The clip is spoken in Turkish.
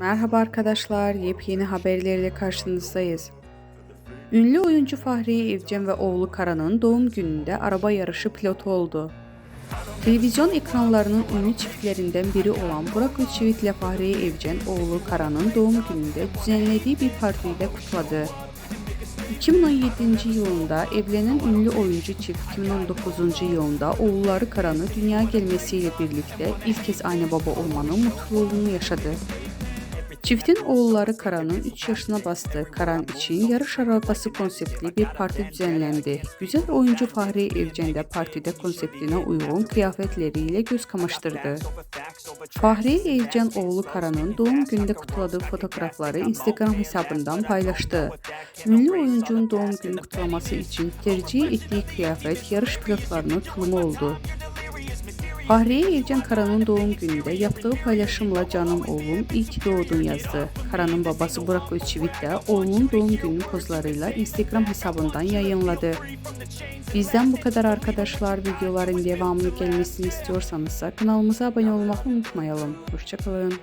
Merhaba arkadaşlar, yepyeni haberlerle karşınızdayız. Ünlü oyuncu Fahriye Evcen ve oğlu Kara'nın doğum gününde araba yarışı pilotu oldu. Televizyon ekranlarının ünlü çiftlerinden biri olan Burak Özçivit ile Fahriye Evcen oğlu Kara'nın doğum gününde düzenlediği bir partiyle kutladı. 2017 yılında evlenen ünlü oyuncu çift 2019 yılında oğulları Karan'ı dünya gelmesiyle birlikte ilk kez aynı baba olmanın mutluluğunu yaşadı. Çiftin oğulları Karan'ın 3 yaşına bastı. Karan için yarış arabası konseptli bir parti düzenlendi. Güzel oyuncu Fahri Evcen de partide konseptine uygun kıyafetleriyle göz kamaştırdı. Fahri Evcen oğlu Karan'ın doğum gününde kutladığı fotoğrafları Instagram hesabından paylaştı. Ünlü oyuncunun doğum günü kutlaması için tercih ettiği kıyafet yarış pilotlarının tulumu oldu. Fahriye Evcen Kara'nın doğum gününde yaptığı paylaşımla canım oğlum iyi ki doğdun yazdı. Kara'nın babası Burak Özçivit de oğlunun doğum günü pozlarıyla Instagram hesabından yayınladı. Bizden bu kadar arkadaşlar. Videoların devamlı gelmesini istiyorsanız kanalımıza abone olmayı unutmayalım. Hoşçakalın.